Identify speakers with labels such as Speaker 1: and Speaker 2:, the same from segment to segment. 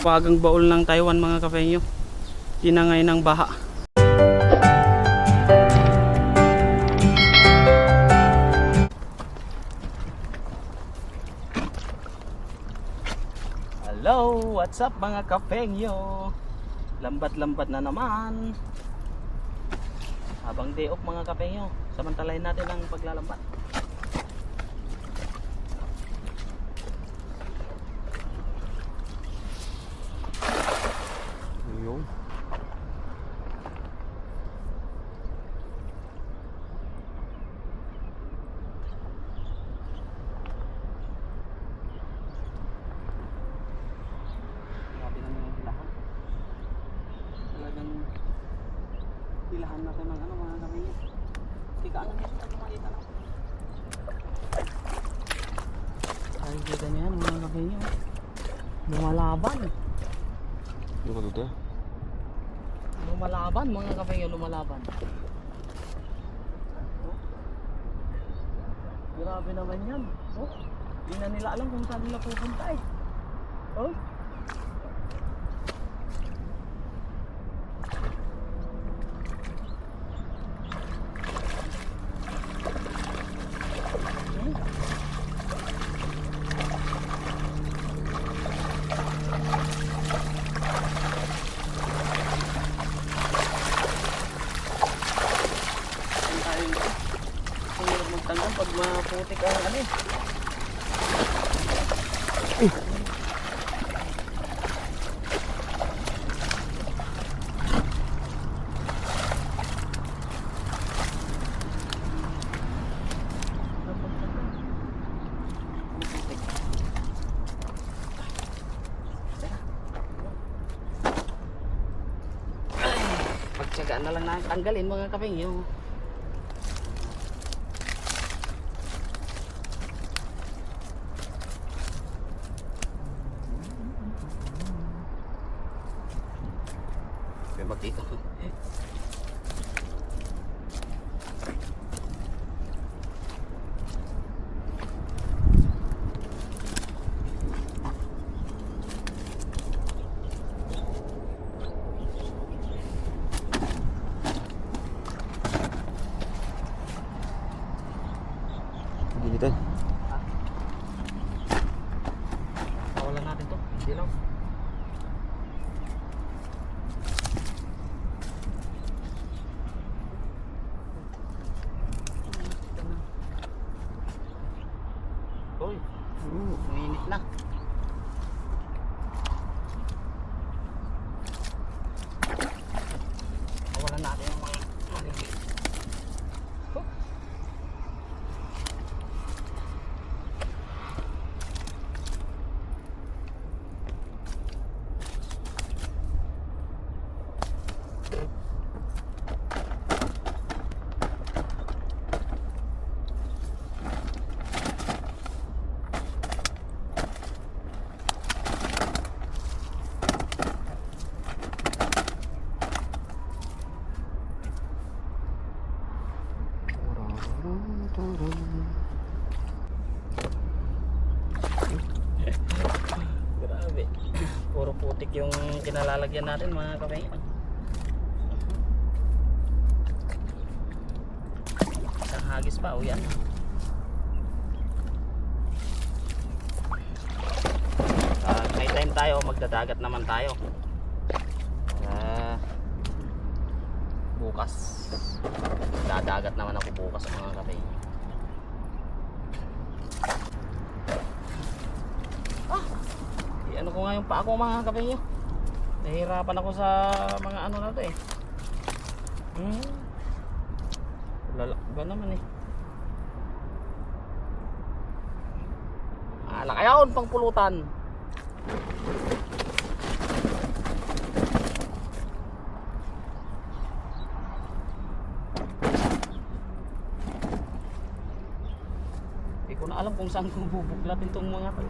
Speaker 1: Pagang baul ng Taiwan mga kapenyo. Tinangay ng baha. Hello, what's up mga kapengyo? Lambat-lambat na naman. Habang day off mga kapengyo, samantalahin natin ang paglalambat. Yung. Grabe naman yung pilahan. Talagang pilahan na to ng ano mga kamingin. Tika ano nito pag makita na. Ay, kita niya yan mga kamingin. Lumalaban.
Speaker 2: To?
Speaker 1: Lumalaban mga kamingin, lumalaban. Oh. Grabe naman yan. Oh. Hindi na nila alam kung saan nila pupunta eh. Oh. Saan tayo nito? Kung hirap magtanggal pag maputik ang ano eh. Pagtsagaan na lang na tanggalin mga kaping yung Kaya magdito.
Speaker 2: Gilitan.
Speaker 1: Kawalan natin to. Hindi lang. Uy, uminit na. Kawalan natin yung mga maliliit. Oh. Grabe. Puro putik yung kinalalagyan natin mga kamay. Isang hagis pa, o yan. Ah, may time tayo, magdadagat naman tayo. Ah, bukas. Dadagat naman ako bukas mga kamay. ano ko nga yung paa ko mga kapinyo nahihirapan ako sa mga ano na to eh. Hmm. lalak ba naman eh. Ah lakayaon pang pulutan ko na alam kung saan ko bubuklatin tong mga to.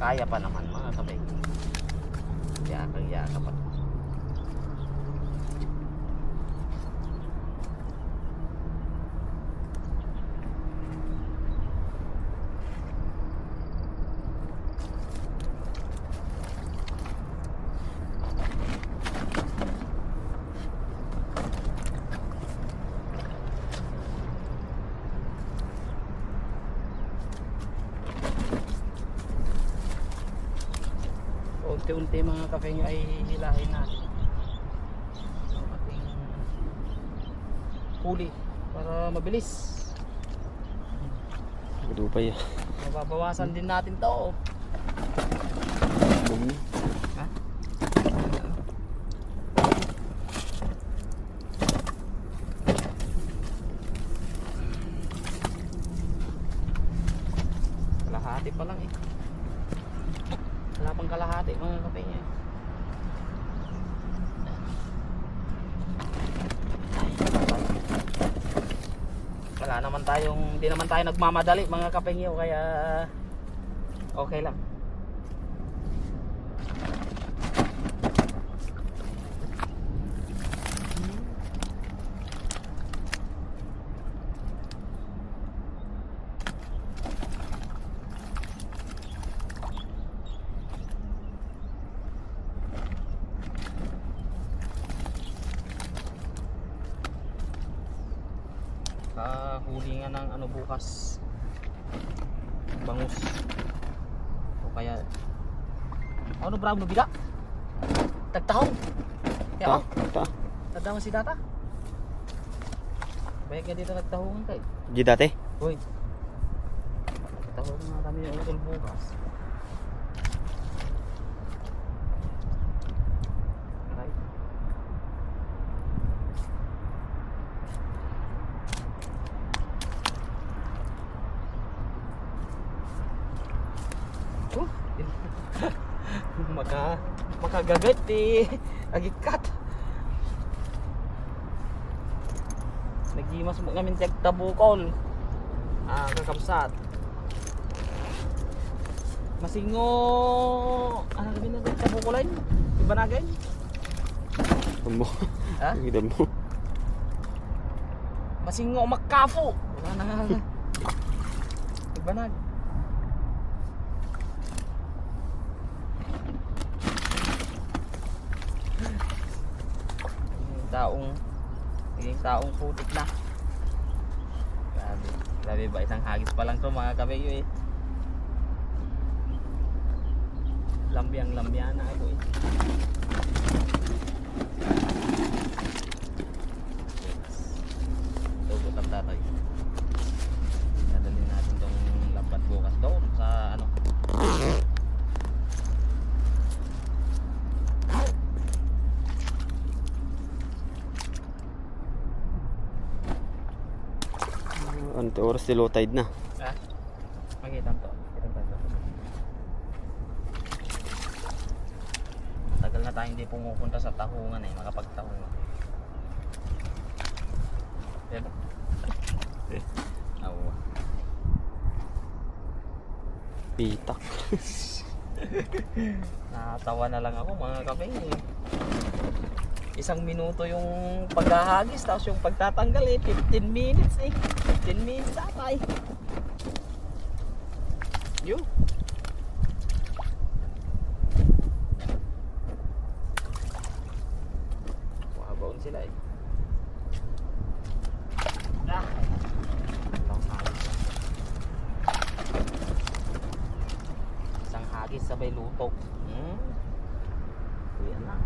Speaker 1: Kaya pa naman mga kabay unti-unti mga kape nyo ay hilahin natin yung ating huli para mabilis.
Speaker 2: Kadupay ah.
Speaker 1: mababawasan din natin to.
Speaker 2: Huwag na.
Speaker 1: ha? kalahati pa lang eh wala pang kalahati mga kape niya wala naman tayong hindi naman tayo nagmamadali mga kapengyo kaya okay lang kahuli nga ng ano bukas bangus o kaya ano brown no biga tagtahong kaya
Speaker 2: Ta,
Speaker 1: oh
Speaker 2: ta.
Speaker 1: tadama si data bayag ka dito nagtahungan kay
Speaker 2: Di dati?
Speaker 1: Hoy. Tawag nga kami yung bukas. Makagagat eh. Agikat. Nagimas mo kami tiyag tabukol. Ah, kakabsat. Masingo. Ano kami na tiyag tabukolay? Iba na gay?
Speaker 2: Mo.
Speaker 1: Ha?
Speaker 2: Kita mo.
Speaker 1: Masingo makafo. Wala na. Iba na. Yung taong yung taong putik na. Grabe. Grabe ba isang hagis pa lang to mga kabeyo eh. Lambiang lambian na ako eh. Tugot ang tatay. Dadalhin natin tong lambat bukas doon sa ano.
Speaker 2: Ano to, oras si low tide na.
Speaker 1: Ha? Makita. Makita to. Tagal na tayo hindi pumupunta sa tahungan eh, makapagtahungan. Yan. Awa.
Speaker 2: Pitak.
Speaker 1: Nakatawa na lang ako mga kapeng eh. Isang minuto yung paghahagis tapos yung pagtatanggal eh 15 minutes eh. 15 minutes ata eh. Yo. Wabaon sila eh. Ah. Isang hagis. Isang hagis sabay luto. Hmm. Kuya na.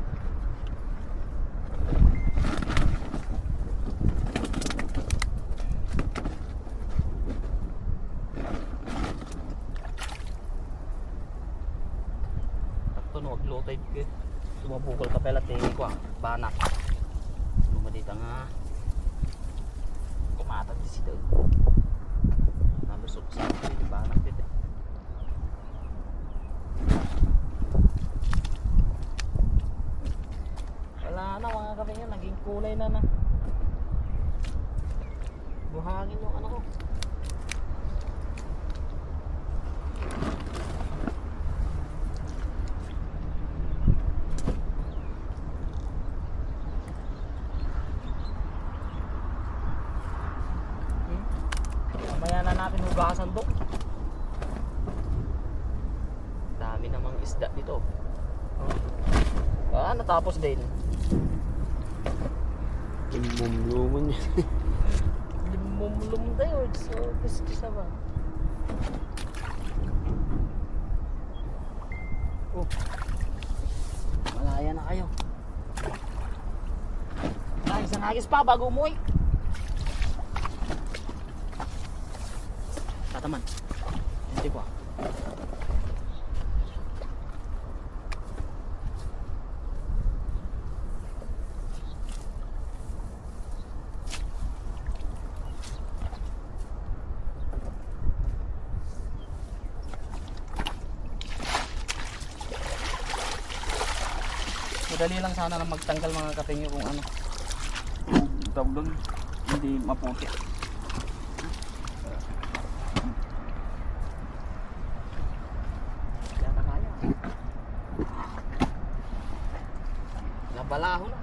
Speaker 1: Takto no, low tide ke. Sumabukol ka pala tingi ko ah. Banak. Lumadita nga. Kumatag di sila. Nalusok sa akin. Banak dito. Wala na mga kapatid yan. Naging kulay na na. Mamaya na natin hugasan to. Dami namang isda dito. Ah, natapos din.
Speaker 2: Limumluman niya.
Speaker 1: Limumlum tayo. So, kiskisa ba? Oh. Malaya na kayo. Ay, isang hagis pa bago umuwi. Tataman. Hindi ko ah. Madali lang sana na magtanggal mga katingyo kung ano. Tawag doon, hindi maputi. Yata kaya. Nabalaho na.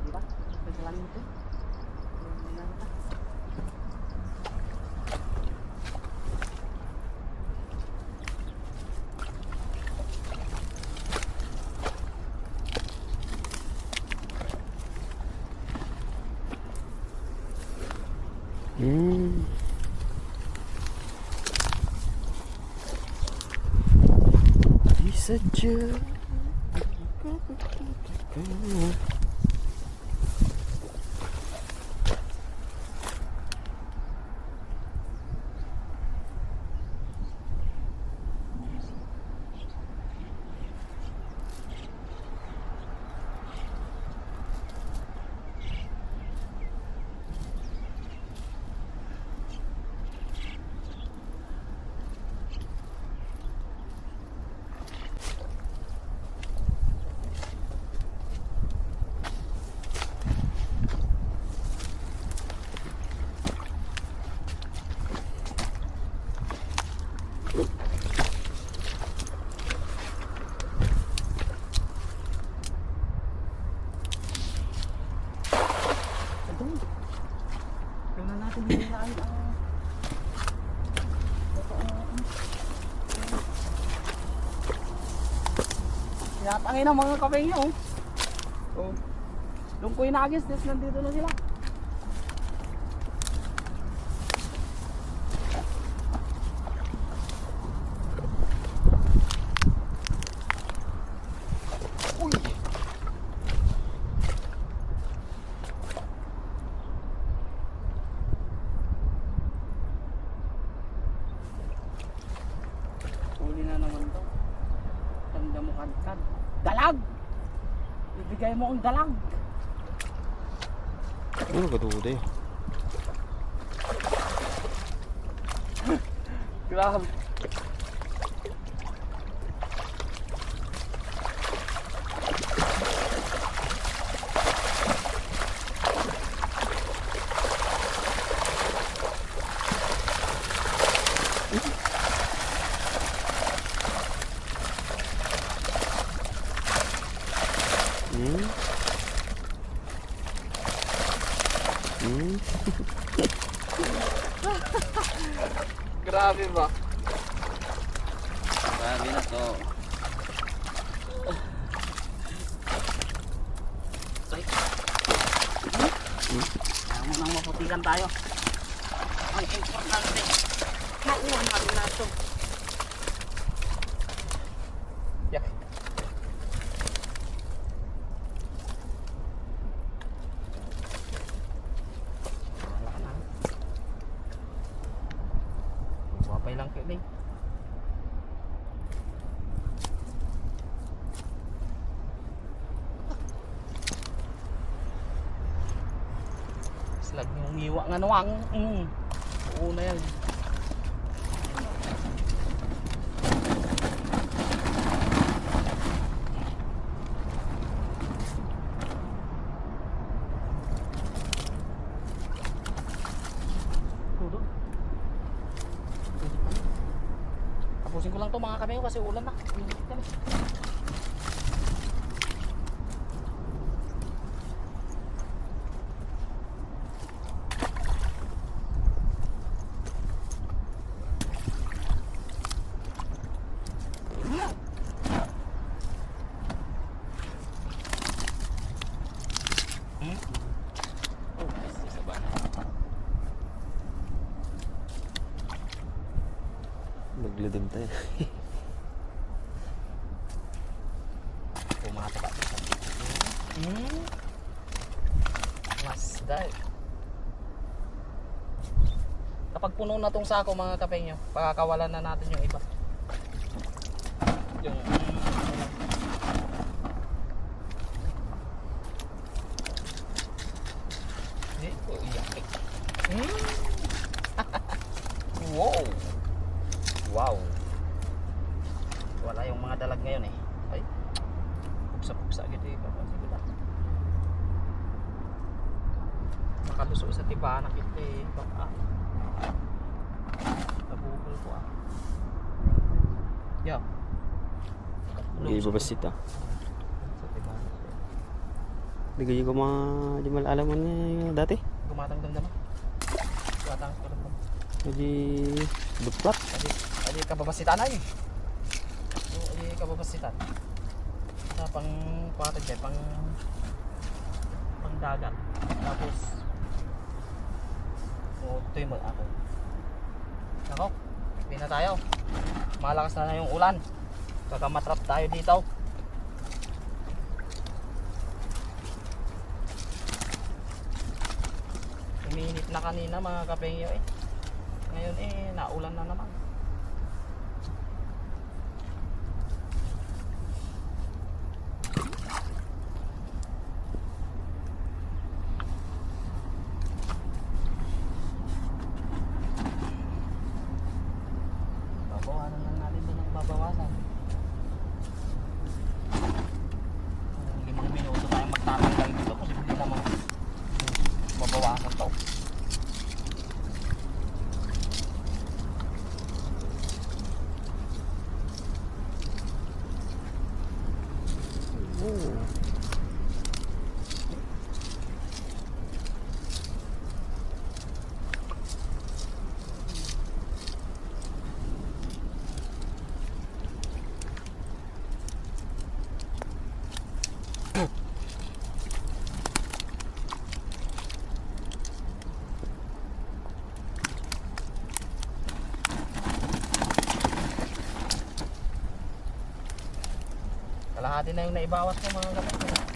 Speaker 1: Diba? Kasalanan ito.
Speaker 2: Hmm. Di
Speaker 1: natin hindi na ang Tinatangin ang mga kapeng nyo. Oh. Doon ko inagis, des nandito na sila. Huli na naman to. Tanda mo kadkad. Dalag! Ibigay mo ang dalag.
Speaker 2: Ano ka eh?
Speaker 1: Grabe. Grabe ba?
Speaker 2: Grabe na to.
Speaker 1: Ay. Ayaw mo nang maputikan tayo. Ang importante, mauwan natin na ito. Slag yung umiwa nga nawang. Mm. Una yan. Tudo. Tapusin ko lang to mga kameo kasi ulan na. Init kami. Hmm? Oh, sa baba na.
Speaker 2: din tayo.
Speaker 1: Pumataba. Hmm. Mas dahil. Kapag puno na tong sako mga kapeng nyo, pakakawalan na natin yung iba. Yung ko. Hmm. wow. Wow. Wala yung mga dalag ngayon eh. Ay. Pugsa-pugsa gitu eh. Baka sige lang. Makaluso sa tiba na kita eh. Baka. Nabukol ko ah.
Speaker 2: Ibabasit ah.
Speaker 1: Sa tiba na kita.
Speaker 2: Bigay ko mga di malalaman niya dati.
Speaker 1: Gumatang damdaman. Gumatang ko damdaman.
Speaker 2: Jadi duplat.
Speaker 1: Adi kababasitan ay. Adi kababasitan. Sa pang patag dyan, pang pang dagat. Tapos so, ito yung ako. Nako, uwi na tayo. Malakas na na yung ulan. Kagamatrap tayo dito. Uminit na kanina mga kapengyo eh. Ngayon eh, naulan na naman. Babawasan lang natin doon ang babawasan. Kung limang minuto tayong magtatanggal dito, posible naman mabawasan to.
Speaker 2: Oh.
Speaker 1: Kalahati na yung naibawas ko mga kapatid.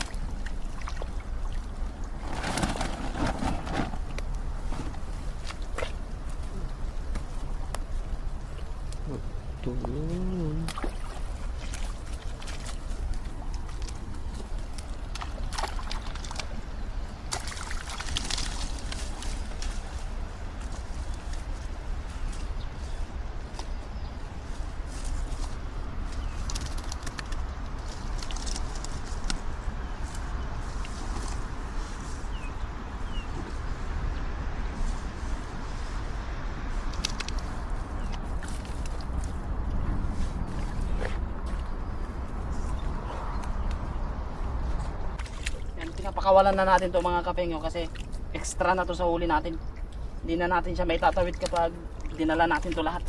Speaker 1: Yan, pinapakawalan na natin to mga kapengyo kasi extra na to sa huli natin. Hindi na natin siya may tatawid kapag dinala natin to lahat.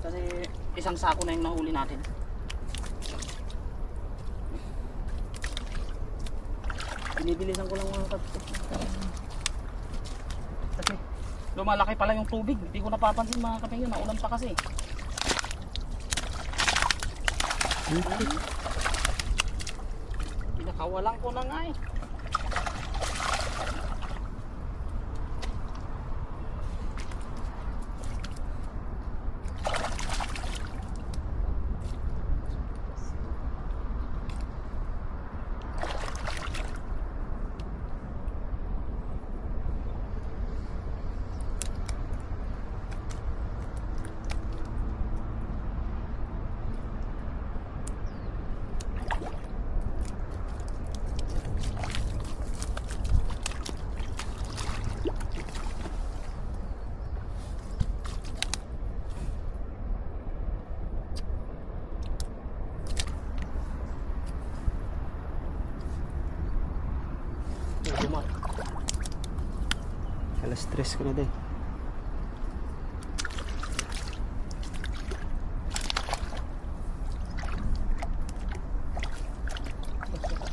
Speaker 1: Kasi isang sako na yung nahuli natin. Binibilisan ko lang mga kapengyo. Kasi lumalaki pala yung tubig. Hindi ko napapansin mga kapengyo. Naulan pa kasi. Pinakawalan ko na nga eh.
Speaker 2: Ko na din.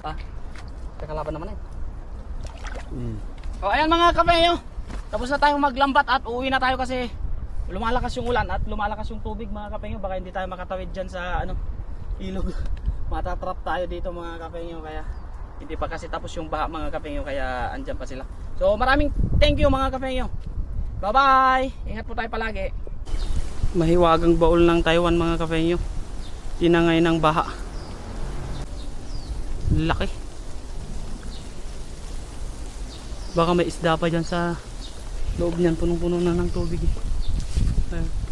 Speaker 1: Ah, kakalaban naman eh.
Speaker 2: Mm.
Speaker 1: O ayan mga kapeyo. Tapos na tayong maglambat at uuwi na tayo kasi lumalakas yung ulan at lumalakas yung tubig mga kapengyo baka hindi tayo makatawid dyan sa ano ilog matatrap tayo dito mga kapengyo kaya hindi pa kasi tapos yung baha mga kapengyo kaya andyan pa sila. So maraming thank you mga kapengyo bye bye ingat po tayo palagi. Mahiwagang baul ng Taiwan mga kapengyo tinangay ng baha. Laki. Baka may isda pa dyan sa loob niyan. Punong-puno na ng tubig eh. Ayun.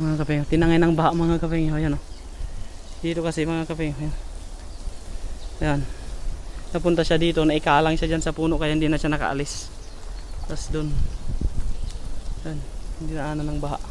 Speaker 1: mga kapengyo tinangay ng baha mga kapengyo ayan o dito kasi mga kapengyo ayan. napunta siya dito naikalang siya dyan sa puno kaya hindi na siya nakaalis. Tapos dun. Ayan. Hindi na ng baha